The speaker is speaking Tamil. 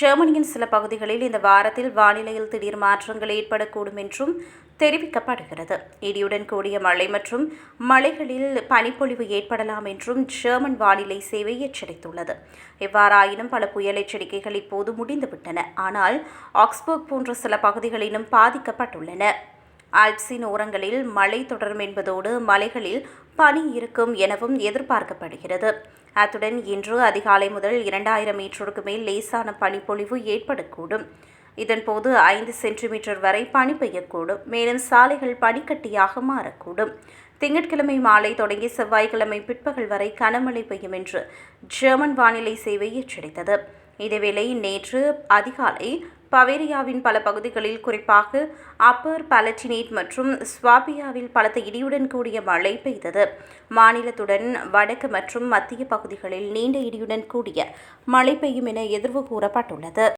ஜெர்மனியின் சில பகுதிகளில் இந்த வாரத்தில் வானிலையில் திடீர் மாற்றங்கள் ஏற்படக்கூடும் என்றும் தெரிவிக்கப்படுகிறது. இடியுடன் கூடிய மழை மற்றும் மலைகளில் பனிப்பொழிவு ஏற்படலாம் என்றும் ஜெர்மன் வானிலை சேவை எச்சரித்துள்ளது. எவ்வாறாயினும் பல புயல் எச்சரிக்கைகள் இப்போது முடிந்துவிட்டன. ஆனால் ஆக்ஸ்போர்க் போன்ற சில பகுதிகளிலும் பாதிக்கப்பட்டுள்ளன. ஆல்ப்ஸின் ஓரங்களில் மழை தொடரும் என்பதோடு மலைகளில் பனி இருக்கும் எனவும் எதிர்பார்க்கப்படுகிறது. அத்துடன் இன்று அதிகாலை முதல் இரண்டாயிரம் மீட்டருக்கு மேல் லேசான பனிப்பொழிவு ஏற்படக்கூடும். இதன்போது ஐந்து சென்டிமீட்டர் வரை பனி பெய்யக்கூடும். மேலும் சாலைகள் பனிக்கட்டியாக மாறக்கூடும். திங்கட்கிழமை மாலை தொடங்கி செவ்வாய்க்கிழமை பிற்பகல் வரை கனமழை பெய்யும் என்று ஜெர்மன் வானிலை சேவை எச்சரித்தது. இதேவேளை நேற்று அதிகாலை பவேரியாவின் பல பகுதிகளில் குறிப்பாக அப்பர் பலட்டினேட் மற்றும் ஸ்வாபியாவில் பலத்த இடியுடன் கூடிய மழை பெய்தது. மாநிலத்துடன் வடக்கு மற்றும் மத்திய பகுதிகளில் நீண்ட இடியுடன் கூடிய மழை பெய்யும் என எதிர்வு கூறப்பட்டுள்ளது.